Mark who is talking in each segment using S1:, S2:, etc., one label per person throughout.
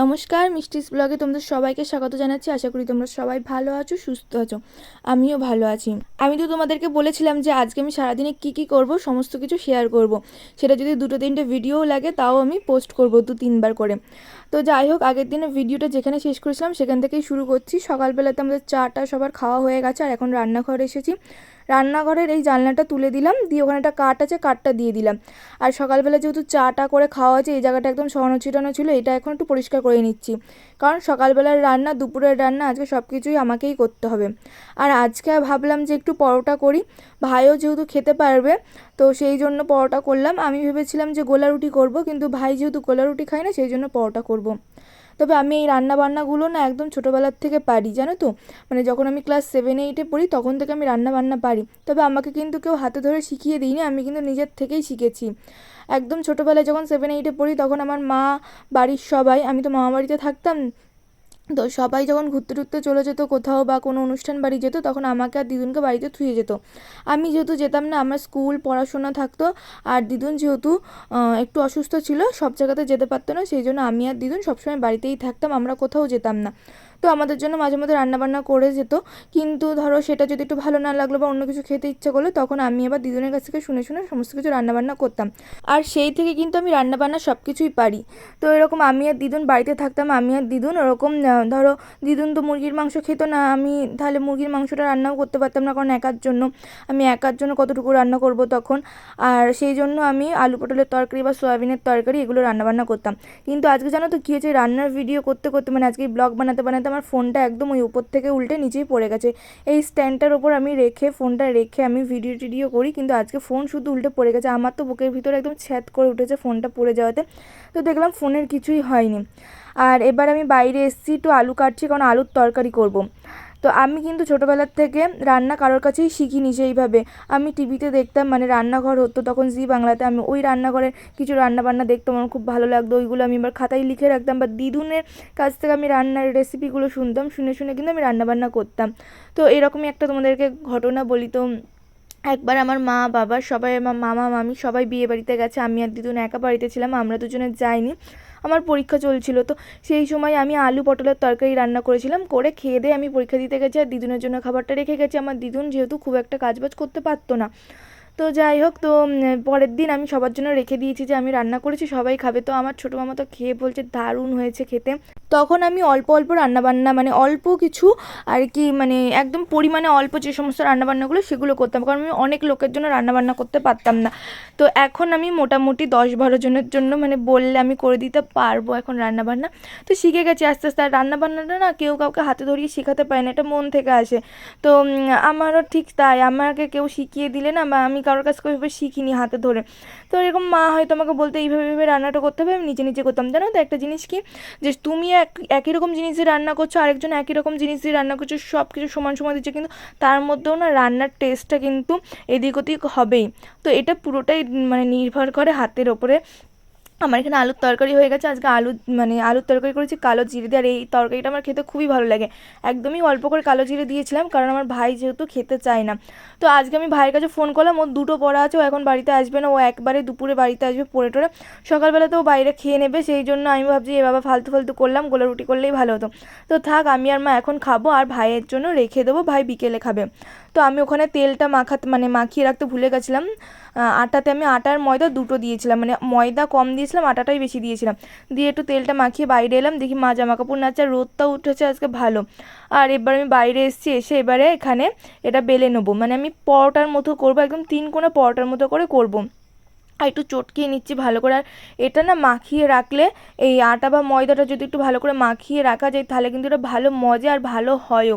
S1: নমস্কার, মিষ্টিস ব্লগে তোমাদের সবাইকে স্বাগত জানাচ্ছি। আশা করি তোমরা সবাই ভালো আছো, সুস্থ আছো। আমিও ভালো আছি। আমি তো তোমাদেরকে বলেছিলাম যে আজকে আমি সারাদিনে কী কী করব, সমস্ত কিছু শেয়ার করব। সেটা যদি দুটো তিনটে ভিডিও লাগে, তাও আমি পোস্ট করব দু তিনবার করে। তো যাই হোক, আগের দিনে ভিডিওটা যেখানে শেষ করেছিলাম, সেখান থেকেই শুরু করছি। সকালবেলাতে আমাদের চাটা সবার খাওয়া হয়ে গেছে, আর এখন রান্নাঘরে এসেছি। রান্নাঘরের এই জানলাটা তুলে দিলাম, দিয়ে ওখানে একটা কাঠ আছে, কাঠটা দিয়ে দিলাম। আর সকালবেলা যেহেতু চাটা করে খাওয়া আছে এই জায়গাটা একদম সরানো ছিটানো ছিল, এটা এখন একটু পরিষ্কার করে নিচ্ছি। কারণ সকালবেলার রান্না, দুপুরের রান্না, আজকে সব কিছুই আমাকেই করতে হবে। আর আজকে ভাবলাম যে একটু পরোটা করি, ভাইও যেহেতু খেতে পারবে, তো সেই জন্য পরোটা করলাম। আমি ভেবেছিলাম যে গোলা রুটি করব, কিন্তু ভাই যেহেতু গোলা রুটি খায় না, সেই জন্য পরোটা করব। তবে আমি এই রান্না বান্নাগুলো না একদম ছোটোবেলার থেকে পারি, জানো তো? মানে যখন আমি ক্লাস সেভেন এইটে পড়ি তখন থেকে আমি রান্না বান্না পারি। তবে আমাকে কিন্তু কেউ হাতে ধরে শিখিয়ে দিইনি আমি কিন্তু নিজের থেকেই শিখেছি। একদম ছোটোবেলায় যখন সেভেন এইটে পড়ি তখন আমার মা, বাড়ির সবাই, আমি তো মামা বাড়িতে থাকতাম তো সবাই যখন ঘুরতে টুরতে চলে যেত, কোথাও বা কোনো অনুষ্ঠান বাড়ি যেত, তখন আমাকে আর দিদুনকে বাড়িতে থুয়ে যেত। আমি যেহেতু যেতাম না, আমার স্কুল পড়াশোনা থাকতো, আর দিদুন যেহেতু একটু অসুস্থ ছিল, সব জায়গাতে যেতে পারতো না, সেই জন্য আমি আর দিদুন সবসময় বাড়িতেই থাকতাম, আমরা কোথাও যেতাম না। তো আমাদের জন্য মাঝে মধ্যে রান্নাবান্না করে যেত। কিন্তু ধরো সেটা যদি একটু ভালো না লাগল বা অন্য কিছু খেতে ইচ্ছে করল, তখন আমি এবার দিদুনের কাছ থেকে শুনে শুনে সমস্ত কিছু রান্নাবান্না করতাম। আর সেই থেকে কিন্তু আমি রান্নাবান্না সব কিছুই পারি। তো এরকম আমি আর দিদুন বাড়িতে থাকতাম, আমি আর দিদুন ওরকম ধরো দিদুন তো মুরগির মাংস খেত না, আমি তাহলে মুরগির মাংসটা রান্নাও করতে পারতাম না কারণ একার জন্য। আমি একার জন্য কতটুকু রান্না করব তখন? আর সেই জন্য আমি আলু পটলের তরকারি বা সয়াবিনের তরকারি এগুলো রান্নাবান্না করতাম। কিন্তু আজকে জানো তো কী হয়েছে? রান্নার ভিডিও করতে করতে মানে আজকে ব্লগ বানাতে বানাতে আমার ফোনটা একদম ওই উপর থেকে উল্টে নিচেই পড়ে গেছে। এই স্ট্যান্ডটার ওপর আমি রেখে, ফোনটা রেখে আমি ভিডিও টিডিও করি, কিন্তু আজকে ফোন শুধু উল্টে পড়ে গেছে। আমার তো বুকের ভিতরে একদম ছ্যাদ করে উঠেছে ফোনটা পড়ে যাওয়াতে। তো দেখলাম ফোনের কিছুই হয়নি। আর এবার আমি বাইরে এসেছি, একটু আলু কাটছি, কারণ আলুর তরকারি করব। তো আমি কিন্তু ছোটোবেলার থেকে রান্না কারোর কাছেই শিখিনি সেইভাবে। আমি টিভিতে দেখতাম মানে রান্নাঘর হতো, তখন জি বাংলাতে আমি ওই রান্নাঘরের কিছু রান্না বান্না দেখতাম, আমার খুব ভালো লাগতো, ওইগুলো আমি এবার খাতায় লিখে রাখতাম বা দিদুনের কাছ থেকে আমি রান্নার রেসিপিগুলো শুনতাম, শুনে শুনে কিন্তু আমি রান্নাবান্না করতাম। তো এরকমই একটা তোমাদেরকে ঘটনা বলি, তো একবার আমার মা, বাবা সবাই, আমার মামা, মামি সবাই বিয়ে বাড়িতে গেছে। আমি আর দিদুন একা বাড়িতে ছিলাম, আমরা দুজনে যাইনি। আমার পরীক্ষা চলছিল, তো সেই সময় আমি আলু পটলের তরকারি রান্না করেছিলাম, করে খেয়ে দিয়ে আমি পরীক্ষা দিতে গেছি আর দিদুনের জন্য খাবারটা রেখে গেছি। আমার দিদুন যেহেতু খুব একটা কাজবাজ করতে পারতো না। তো যাই হোক, তো পরের দিন আমি সবার জন্য রেখে দিয়েছি যে আমি রান্না করেছি, সবাই খাবে। তো আমার ছোটো মামা তো খেয়ে বলছে দারুণ হয়েছে খেতে। তখন আমি অল্প অল্প রান্নাবান্না মানে অল্প কিছু আর কি মানে একদম পরিমাণে অল্প যে সমস্ত রান্নাবান্নাগুলো সেগুলো করতাম। কারণ আমি অনেক লোকের জন্য রান্নাবান্না করতে পারতাম না। তো এখন আমি মোটামুটি দশ বারো জনের জন্য মানে বললে আমি করে দিতে পারব এখন রান্নাবান্না। তো শিখে গেছি আস্তে আস্তে। আর রান্নাবান্নাটা না কেউ কাউকে হাতে ধরিয়ে শেখাতে পারে না, এটা মন থেকে আসে। তো আমারও ঠিক তাই। আমাকে কেউ শিখিয়ে দিলে না বা আমি কারোর কাছ থেকে শিখিনি হাতে ধরে। তো এরকম মা হয়তো আমাকে বলতে এইভাবে এইভাবে রান্নাটা করতে হবে, আমি নিজে নিজে করতাম। জানো তো একটা জিনিস কি? যে তুমি এক, একই রকম জিনিস দিয়ে রান্না করছ, আরেকজন একই রকম জিনিস দিয়ে রান্না করছ সব কিছু সমান সমান দিচ্ছে, কিন্তু তার মধ্যেও না রান্নার টেস্টটা কিন্তু এদিক ওদিক হবেই। তো এটা পুরোটাই মানে নির্ভর করে হাতের ওপরে। আমার এখানে আলুর তরকারি হয়ে গেছে। আজকে আলু মানে আলুর তরকারি করেছি, কালো জিরে দিয়ে। আর এই তরকারিটা আমার খেতে খুবই ভালো লাগে। একদমই অল্প করে কালো জিরে দিয়েছিলাম, কারণ আমার ভাই যেহেতু খেতে চায় না। তো আজকে আমি ভাইয়ের কাছে ফোন করলাম, ওর দুটো পড়া আছে, ও এখন বাড়িতে আসবে না, ও একবারে দুপুরে বাড়িতে আসবে পড়ে টোরে। সকালবেলা তো ও বাইরে খেয়ে নেবে, সেই জন্য আমি ভাবছি, এ বাবা, ফালতু ফালতু করলাম, গোলা রুটি করলেই ভালো হতো। তো থাক, আমি আর মা এখন খাব, আর ভাইয়ের জন্য রেখে দেবো, ভাই বিকেলে খাবে। তো আমি ওখানে তেলটা মাখাতে মানে মাখিয়ে রাখতে ভুলে গেছিলাম। আটাতে আমি আটার ময়দা দুটো দিয়েছিলাম মানে ময়দা কম দিয়েছিলাম, আটাটাই বেশি দিয়েছিলাম। দিয়ে একটু তেলটা মাখিয়ে বাইরে এলাম, দেখি মা জামা কাপড় নাচছে রোদটাও উঠেছে আজকে ভালো। আর এবার আমি বাইরে এসেছি, এসে এবারে এখানে এটা বেলে নেব। মানে আমি পরোটার মতো করব, একদম তিন কোনা পরোটার মতো করে করব। আর একটু চটকিয়ে নিচ্ছি ভালো করে। আর এটা না মাখিয়ে রাখলে, এই আটা বা ময়দাটা যদি একটু ভালো করে মাখিয়ে রাখা যায়, তাহলে কিন্তু এটা ভালো মজা আর ভালো হয়ও।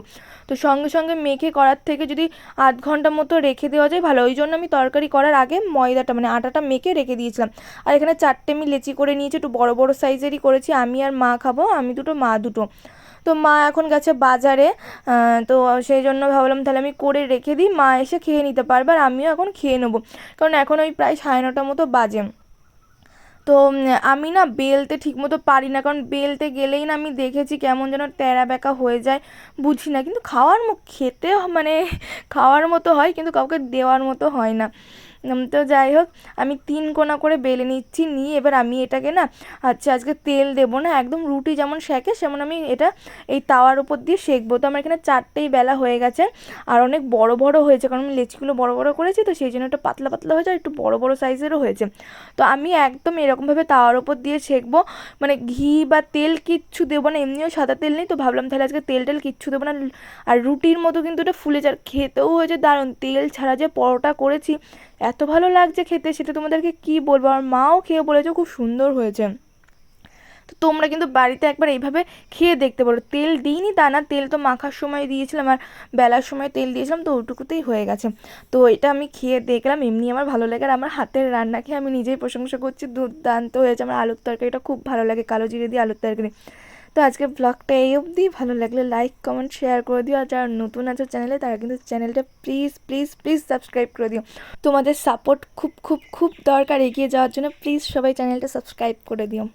S1: তো সঙ্গে সঙ্গে মেখে করার থেকে যদি আধ ঘণ্টা মতো রেখে দেওয়া যায়, ভালো। ওই জন্য আমি তরকারি করার আগে ময়দাটা মানে আটাটা মেখে রেখে দিয়েছিলাম। আর এখানে চারটে আমি লেচি করে নিয়েছি, একটু বড় বড় সাইজেরই করেছি। আমি আর মা খাব, আমি দুটো, মা দুটো। তো মা এখন গেছে বাজারে তো সেই জন্য ভাবলাম তাহলে আমি করে রেখে দিই। মা এসে খেয়ে নিতে পারবে আর আমিও এখন খেয়ে নেব। কারণ এখন ওই প্রায় সাড়ে নটার মতো বাজে। তো আমি না বেলতে ঠিকমতো পারি না। কারণ বেলতে গেলেই না আমি দেখেছি কেমন যেন ট্যাড়া ব্যাকা হয়ে যায়, বুঝি না। কিন্তু খাওয়ার খেতে মানে খাওয়ার মতো হয়, কিন্তু কাউকে দেওয়ার মতো হয় না। তো যাই হোক, আমি তিন কোনা করে বেলে নিচ্ছি, নিয়ে এবার আমি এটাকে না আচ্ছা আজকে তেল দেবো না, একদম রুটি যেমন সেঁকে সেমন আমি এটা এই তাওয়ার উপর দিয়ে সেঁকবো। তো আমার এখানে চারটেই বেলা হয়ে গেছে, আর অনেক বড় বড় হয়েছে, কারণ আমি লেচিগুলো বড় বড় করেছি, তো সেই জন্য একটু পাতলা পাতলা হয়েছে আর একটু বড় বড় সাইজেরও হয়েছে। তো আমি একদম এরকমভাবে তাওয়ার উপর দিয়ে সেঁকবো মানে ঘি বা তেল কিচ্ছু দেবো না, এমনিও সাদা তেল নেই, তো ভাবলাম তাহলে আজকে তেল টেল কিচ্ছু দেবো না, আর রুটির মতো কিন্তু এটা ফুলে যার খেতেও হয়েছে দারুণ, তেল ছাড়া যে পরোটা করেছি এত ভালো লাগছে খেতে সেটা তোমাদেরকে কি বলব? আর মাও খেয়ে বলেছে খুব সুন্দর হয়েছে। তো তোমরা কিন্তু বাড়িতে একবার এইভাবে খেয়ে দেখতে পারো। তেল দিইনি তা না, তেল তো মাখার সময় দিয়েছিলাম আর বেলার সময় তেল দিয়েছিলাম তো ওইটুকুতেই হয়ে গেছে। তো এটা আমি খেয়ে দেখলাম, এমনি আমার ভালো লাগে আর আমার হাতের রান্না খেয়ে আমি নিজেই প্রশংসা করছি। দুর্দান্ত হয়েছে আমার আলুর তরকারিটা, খুব ভালো লাগে কালো জিরে দিয়ে আলুর তরকারি। তো আজকে ব্লগটা এই অবধি। ভালো লাগলে লাইক কমেন্ট শেয়ার করে দিও। আর যারা নতুন আছে চ্যানেলে তারা কিন্তু চ্যানেলটা প্লিজ প্লিজ প্লিজ সাবস্ক্রাইব করে দিও। তোমাদের সাপোর্ট খুব খুব খুব দরকার এগিয়ে যাওয়ার জন্য। প্লিজ সবাই চ্যানেলটা সাবস্ক্রাইব করে দিও।